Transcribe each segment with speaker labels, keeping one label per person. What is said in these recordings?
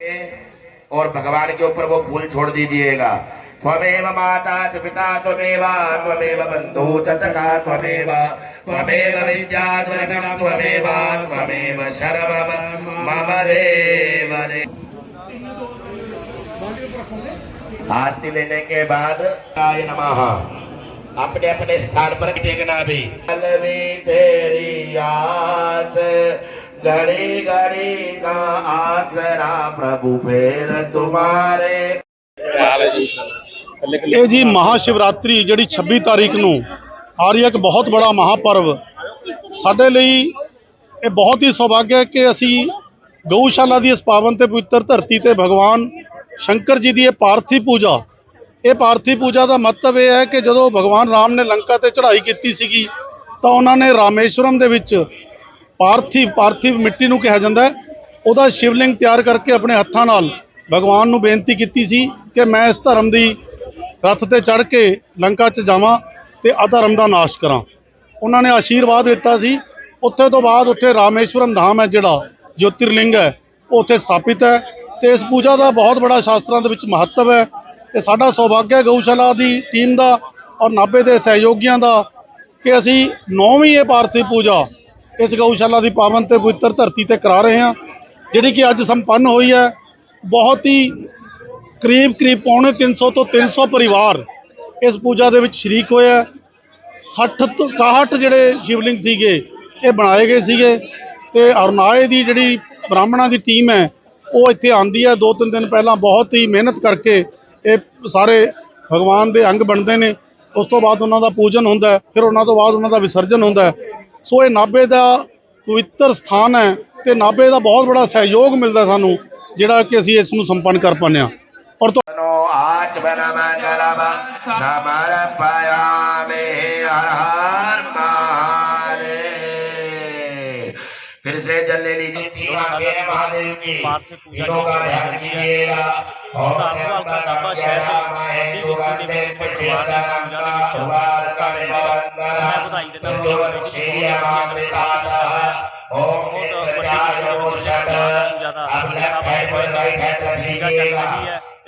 Speaker 1: और भगवान के ऊपर वो फूल छोड़ दीजिएगा। त्वमेव माता च पिता त्वमेव त्वमेव बन्धु च सखा त्वमेव त्वमेव विद्याद्वरणं त्वमेव त्वमेव सर्वं मम देव आरती लेने के बाद आय नमः। अपने अपने स्थान पर टेकना भी। अलवी तेरी आस घड़ी घड़ी का आसरा प्रभु फेर तुम्हारे
Speaker 2: ਇਹ ਜੀ ਮਹਾ ਸ਼ਿਵਰਾਤਰੀ ਜਿਹੜੀ 26 ਤਾਰੀਖ ਨੂੰ ਆ ਰਹੀ ਹੈ ਇੱਕ ਬਹੁਤ ਬੜਾ ਮਹਾਪਰਵ ਸਾਡੇ ਲਈ ਇਹ ਬਹੁਤ ਹੀ ਸੁਭਾਗਿਆ ਹੈ ਕਿ ਅਸੀਂ ਗਊਸ਼ਾਲਾ ਦੀ ਇਸ ਪਾਵਨ ਤੇ ਪਵਿੱਤਰ ਧਰਤੀ ਤੇ ਭਗਵਾਨ ਸ਼ੰਕਰ ਜੀ ਦੀ ਇਹ ਪਾਰਥੀ ਪੂਜਾ ਇਹ ਪਾਰਥੀ ਪੂਜਾ ਦਾ ਮਹੱਤਵ ਇਹ ਹੈ ਕਿ ਜਦੋਂ ਭਗਵਾਨ ਰਾਮ ਨੇ ਲੰਕਾ ਤੇ ਚੜ੍ਹਾਈ ਕੀਤੀ ਸੀਗੀ ਤਾਂ ਉਹਨਾਂ ਨੇ ਰਾਮੇਸ਼ਵਰਮ ਦੇ ਵਿੱਚ ਪਾਰਥਿਵ ਪਾਰਥਿਵ ਮਿੱਟੀ ਨੂੰ ਕਿਹਾ ਜਾਂਦਾ ਹੈ। ਉਹਦਾ ਸ਼ਿਵਲਿੰਗ ਤਿਆਰ ਕਰਕੇ ਆਪਣੇ ਹੱਥਾਂ ਨਾਲ ਭਗਵਾਨ ਨੂੰ ਬੇਨਤੀ ਕੀਤੀ ਸੀ ਕਿ ਮੈਂ ਇਸ ਧਰਮ ਦੀ ਰੱਥ ਤੇ ਚੜ੍ਹ ਕੇ ਲੰਕਾ 'ਚ ਜਾਵਾਂ ਤੇ ਅਧਰਮ ਦਾ ਨਾਸ਼ ਕਰਾਂ। ਉਹਨਾਂ ਨੇ ਆਸ਼ੀਰਵਾਦ ਦਿੱਤਾ ਸੀ। ਉੱਥੇ ਤੋਂ ਬਾਅਦ ਉੱਥੇ ਰਾਮੇਸ਼ਵਰਮ ਧਾਮ ਹੈ ਜਿਹੜਾ, ਜੋਤਿਰਲਿੰਗ ਹੈ, ਉਹ ਉੱਥੇ ਸਥਾਪਿਤ ਹੈ ਤੇ ਇਸ ਪੂਜਾ ਦਾ ਬਹੁਤ ਬੜਾ ਸ਼ਾਸਤਰਾਂ ਦੇ ਵਿੱਚ ਮਹੱਤਵ ਹੈ ਤੇ ਸਾਡਾ ਸੌਭਾਗਿਆ ਗਊਸ਼ਾਲਾ ਦੀ ਟੀਮ ਦਾ ਔਰ ਨਾਭੇ ਦੇ ਸਹਿਯੋਗੀਆਂ ਦਾ ਕਿ ਅਸੀਂ ਨੌਵੀਂ ਇਹ ਪਾਰਥਿਵ ਪੂਜਾ ਇਸ ਗਊਸ਼ਾਲਾ ਦੀ ਪਾਵਨ ਤੇ ਪਵਿੱਤਰ ਧਰਤੀ ਤੇ ਕਰਾ ਰਹੇ ਹਾਂ। ਜਿਹੜੀ ਕਿ ਅੱਜ ਸੰਪੰਨ ਹੋਈ ਹੈ, ਬਹੁਤ ਹੀ ਕਰੀਬ ਕਰੀਬ ਪੌਣੇ 300 ਤੋਂ 300 ਪਰਿਵਾਰ ਇਸ ਪੂਜਾ ਦੇ ਵਿੱਚ ਸ਼ਰੀਕ ਹੋਇਆ ਹੈ। 60 ਤੋਂ 61 ਜਿਹੜੇ ਸ਼ਿਵਲਿੰਗ ਸੀਗੇ, ਇਹ ਬਣਾਏ ਗਏ ਸੀਗੇ ਤੇ ਅਰਨਾਏ ਦੀ ਜਿਹੜੀ ਬ੍ਰਾਹਮਣਾਂ ਦੀ ਟੀਮ ਹੈ, ਉਹ ਇੱਥੇ ਆਂਦੀ ਹੈ। ਦੋ ਤਿੰਨ ਦਿਨ ਪਹਿਲਾਂ ਬਹੁਤ ਹੀ ਮਿਹਨਤ ਕਰਕੇ ਇਹ ਸਾਰੇ ਭਗਵਾਨ ਦੇ ਅੰਗ ਬਣਦੇ ਨੇ। ਉਸ ਤੋਂ ਬਾਅਦ ਉਹਨਾਂ ਦਾ ਪੂਜਨ ਹੁੰਦਾ ਫਿਰ ਉਹਨਾਂ ਤੋਂ ਬਾਅਦ ਉਹਨਾਂ ਦਾ ਵਿਸਰਜਨ ਹੁੰਦਾ ਸੋ ਇਹ ਨਾਬੇ ਦਾ ਪਵਿੱਤਰ ਸਥਾਨ ਹੈ ਤੇ ਨਾਬੇ ਦਾ ਬਹੁਤ ਬੜਾ ਸਹਿਯੋਗ ਮਿਲਦਾ ਸਾਨੂੰ, ਜਿਹੜਾ ਕਿ ਅਸੀਂ ਇਸ ਨੂੰ ਸੰਪੰਨ ਕਰ ਪਾਉਂਦੇ ਹਾਂ। ਔਰ ਤਨੋ
Speaker 1: ਆਚ ਬਨਮਾ ਜਲਵਾ ਸਮਰਪਯਾਮੇ ਹਰ ਹਰ ਮਾ। फिर से जल ले लीजिए महादेव की
Speaker 3: पार्थिव पूजा
Speaker 1: तीनों का
Speaker 3: की
Speaker 1: ध्यान
Speaker 3: जाती है।
Speaker 1: कीजिएगा
Speaker 3: ਵਿਧਾਨ ਸਭਾ ਹਲਕਾ ਨਾਭਾ ਸ਼ਹਿਰ ਦੇ ਵੱਡੀ ਗਿਣਤੀ ਦੇ ਵਿੱਚ ਪਰਿਵਾਰ ਇਸ ਪੂਜਾ ਦੇ ਵਿੱਚ ਹਿੱਸਾ ਲੈਂਦੇ ਨੇ ਮੈਂ ਵਧਾਈ ਦਿੰਦਾ ਪੂਰੀ ਕਮੇਟੀ ਨੂੰ ਬਹੁਤ ਵਧੀਆ ਪ੍ਰਾਪਤ ਕੀਤਾ ਹੋਇਆ ਬਹੁਤ ਵੱਡੀ ਗਿਣਤੀ ਦੇ ਵਿੱਚ ਸ਼ਰਧਾ ਪੂਜਾ ਦਾ ਹਿੱਸਾ ਪਾਏ ਹੋਏ ਨੇ ਪੂਜਾ ਚੱਲ ਰਹੀ ਹੈ ਤੇ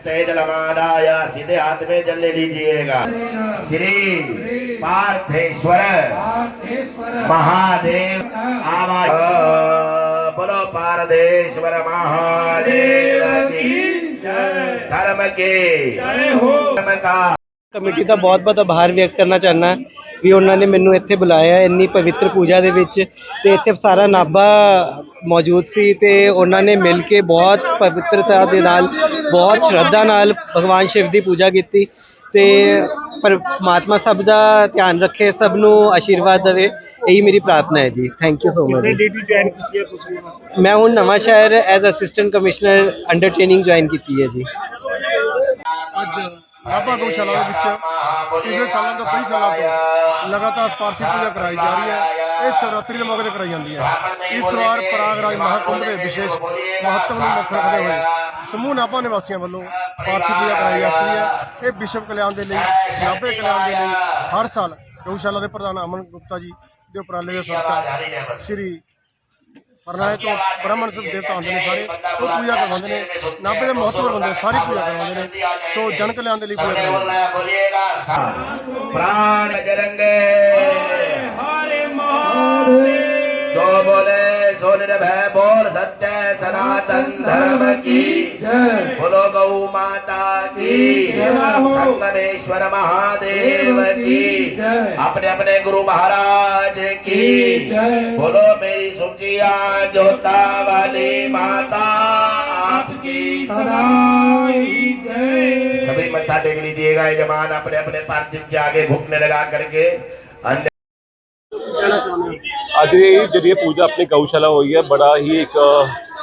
Speaker 1: तेजलमादाया सीधे हाथ में जल ले लीजिएगा। श्री पार्थेश्वर महादेव आवा बोलो पारदेश्वर महादेव धर्म के धर्म का कमेटी का
Speaker 4: बहुत बहुत आभार व्यक्त करना चाहना है। ਵੀ ਉਹਨਾਂ ਨੇ ਮੈਨੂੰ ਇੱਥੇ ਬੁਲਾਇਆ ਇੰਨੀ ਪਵਿੱਤਰ ਪੂਜਾ ਦੇ ਵਿੱਚ ਤੇ ਇੱਥੇ ਸਾਰਾ ਨਾਭਾ ਮੌਜੂਦ ਸੀ ਤੇ ਉਹਨਾਂ ਨੇ ਮਿਲ ਕੇ ਬਹੁਤ ਪਵਿੱਤਰਤਾ ਦੇ ਨਾਲ ਬਹੁਤ ਸ਼ਰਧਾ ਨਾਲ ਭਗਵਾਨ ਸ਼ਿਵ ਦੀ ਪੂਜਾ ਕੀਤੀ ਤੇ ਪਰਮਾਤਮਾ ਸਭ ਦਾ ਧਿਆਨ ਰੱਖੇ ਸਭ ਨੂੰ ਆਸ਼ੀਰਵਾਦ ਦੇਵੇ ਇਹੀ ਮੇਰੀ ਪ੍ਰਾਰਥਨਾ ਹੈ ਜੀ। ਥੈਂਕ ਯੂ ਸੋ ਮਚ ਮੈਂ ਹੁਣ Nawanshahr as assistant commissioner under training join ਕੀਤੀ ਹੈ ਜੀ।
Speaker 5: ਅੱਜ ਨਾਭਾ ਗਊਸ਼ਾਲਾ ਦੇ ਵਿੱਚ ਪਿਛਲੇ ਸਾਲਾਂ ਤੋਂ ਕਈ ਸਾਲਾਂ ਤੋਂ ਲਗਾਤਾਰ ਪਾਰਥੀ ਪੂਜਾ ਕਰਾਈ ਜਾ ਰਹੀ ਹੈ। ਇਹ ਸ਼ਿਵਰਾਤਰੀ ਦੇ ਮੌਕੇ ਤੇ ਕਰਾਈ ਜਾਂਦੀ ਹੈ। ਇਸ ਵਾਰ ਪ੍ਰਯਾਗਰਾਜ ਮਹਾਕੁੰਭ ਦੇ ਵਿਸ਼ੇਸ਼ ਮਹੱਤਵ ਨੂੰ ਮੁੱਖ ਰੱਖਦੇ ਹੋਏ ਸਮੂਹ ਨਾਭਾ ਨਿਵਾਸੀਆਂ ਵੱਲੋਂ ਪਾਰਥੀ ਪੂਜਾ ਕਰਾਈ ਜਾ ਰਹੀ ਹੈ। ਇਹ ਵਿਸ਼ਵ ਕਲਿਆਣ ਦੇ ਲਈ, ਨਾਭੇ ਕਲਿਆਣ ਦੇ ਲਈ ਹਰ ਸਾਲ ਗਊਸ਼ਾਲਾ ਦੇ ਪ੍ਰਧਾਨ ਅਮਨ ਗੁਪਤਾ ਜੀ ਦੇ ਉਪਰਾਲੇ ਦਾ ਸਦਕਾ ਸ਼੍ਰੀ ਪਰਨਾਏ ਤੋਂ ਬ੍ਰਾਹਮਣ ਸਭ ਦੇਵਤਾ ਹੁੰਦੇ ਨੇ ਸਾਰੇ, ਉਹ ਪੂਜਾ ਕਰਵਾਉਂਦੇ ਨੇ। ਨਾਭੇ ਦੇ ਮਹੱਤਵਪੂਰਨ ਬੰਦੇ ਸਾਰੀ ਪੂਜਾ ਕਰਵਾਉਂਦੇ ਨੇ। ਸੋ ਜਨ ਕਲਿਆਣ ਦੇ ਲਈ ਪੂਜਾ ਕਰਵਾਉਂਦੇ ਨੇ।
Speaker 1: ਪ੍ਰਾਣ ਜਰੰਗੇ धर्म की बोलो गौ माता की संगमेश्वर महादेव की अपने अपने गुरु महाराज की बोलो मेरी सुचिया जोता वाली माता आपकी सभी मत्था देख लीजिएगा ये जमान अपने अपने पार्थिव के आगे घुटने लगा करके।
Speaker 6: आज ये जब ये पूजा अपनी गौशाला हुई है बड़ा ही एक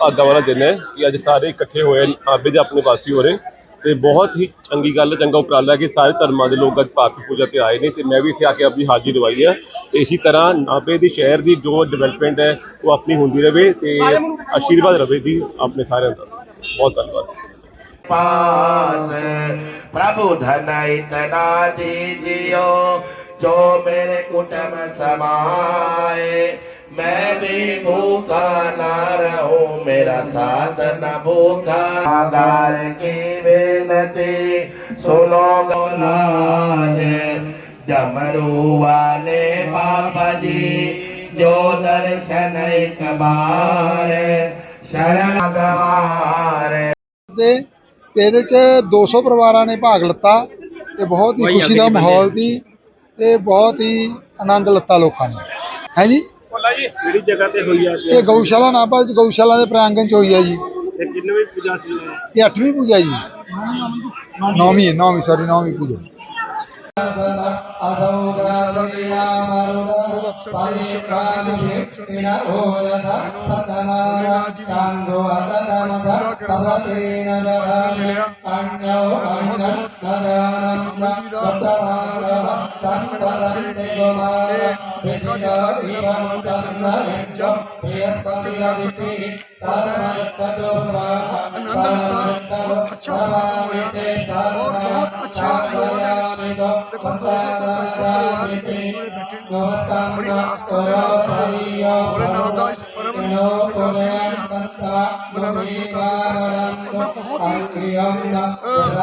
Speaker 6: ਭਾਗਾਂ ਵਾਲਾ ਦਿਨ ਹੈ ਕਿ ਅੱਜ ਸਾਰੇ ਇਕੱਠੇ ਹੋਏ ਹਨ ਆਪੇ ਦੇ ਆਪਣੇ ਵਾਸੀ ਹੋ ਰਹੇ ਤੇ ਬਹੁਤ ਹੀ ਚੰਗੀ ਗੱਲ ਹੈ, ਚੰਗਾ ਉਪਰਾਲਾ ਹੈ ਕਿ ਸਾਰੇ ਧਰਮਾਂ ਦੇ ਲੋਕ ਅੱਜ ਪਾਠ ਪੂਜਾ ਤੇ ਆਏ ਨੇ ਤੇ ਮੈਂ ਵੀ ਇੱਥੇ ਆ ਕੇ ਆਪਣੀ ਹਾਜ਼ਰੀ ਲਵਾਈ ਹੈ ਤੇ ਇਸੇ ਤਰ੍ਹਾਂ ਨਾਭੇ ਦੀ ਸ਼ਹਿਰ ਦੀ ਜੋ ਡਿਵੈਲਪਮੈਂਟ ਹੈ ਉਹ ਆਪਣੀ ਹੁੰਦੀ ਰਹੇ ਤੇ ਆਸ਼ੀਰਵਾਦ ਰਵੇ ਦੀ ਆਪਣੇ ਸਾਰਿਆਂ ਦਾ ਬਹੁਤ ਧੰਨਵਾਦ
Speaker 1: पास प्रभु धन इतना दीजियो जो मेरे कुटुंब समाए मैं भी भूखा ना रहूं मेरा साथ न भूखा गार की बेनती सुनो गोलाज डमरू वाले पापा जी जो दर्शन एक बार शरण गवार
Speaker 7: ਦੇ ਤੇ ਇਹਦੇ ਚ 200 ਪਰਿਵਾਰਾਂ ਨੇ ਭਾਗ ਲਿੱਤਾ ਤੇ ਬਹੁਤ ਹੀ ਖੁਸ਼ੀ ਦਾ ਮਾਹੌਲ ਸੀ ਤੇ ਬਹੁਤ ਹੀ ਆਨੰਦ ਲਿੱਤਾ ਲੋਕਾਂ ਨੇ ਹੈ ਜੀ
Speaker 6: ਕਿਹੜੀ ਜਗ੍ਹਾ ਤੇ ਹੋਈ ਆ
Speaker 7: ਇਹ ਗਊਸ਼ਾਲਾ ਨਾਭਾ ਵਿੱਚ ਗਊਸ਼ਾਲਾ ਦੇ ਪ੍ਰਾਂਗਣ ਚ ਹੋਈ ਹੈ ਜੀ।
Speaker 6: ਤੇ ਕਿੰਨਵੀਂ ਪੂਜਾ ਸੀ
Speaker 7: ਇਹ 8ਵੀਂ ਪੂਜਾ ਜੀ। ਨੌਵੀਂ ਨੌਵੀਂ ਸੌਰੀ ਨੌਵੀਂ ਪੂਜਾ।
Speaker 5: ਮਿਲਿਆ ਬਹੁਤ ਬਹੁਤ ਅਮਨ ਜੀ ਤੇ ਮੌਕਾ ਦਿੱਤਾ ਕਿ ਭਗਵਾਨ ਦੇ ਚਰਨਾਂ 'ਚ ਜਬ ਪ੍ਰਗਟ ਕਰ ਸਕਾਂ ਤਾਂ ਮੈਂ ਆਨੰਦ ਲਿੱਤਾ ਬਹੁਤ ਅੱਛਾ ਸਮਾਗਮ ਹੋਇਆ ਔਰ ਬਹੁਤ ਅੱਛਾ ਲੋਕਾਂ ਦੇ ਵਿੱਚ ਦੇਖੋ 200 ਤੋਂ 250 ਪਰਿਵਾਰ ਇਹਦੇ ਵਿੱਚ ਉਰੇ ਬੈਠੇ ਨੇ ਬੜੀ ਆਸਥਾ ਦੇ ਨਾਲ ਸਾਰੇ ਭੋਲੇਨਾਥ ਦਾ ਇਸ ਪਰਬ ਨੂੰ ਸ਼ਿਵਰਾਤਰੀ ਨੂੰ ਤਿਉਹਾਰ ਮਨਾਉਣਾ ਸ਼ੁਰੂ ਕਰ ਦਿੱਤਾ ਔਰ ਮੈਂ ਬਹੁਤ ਹੀ ਅ,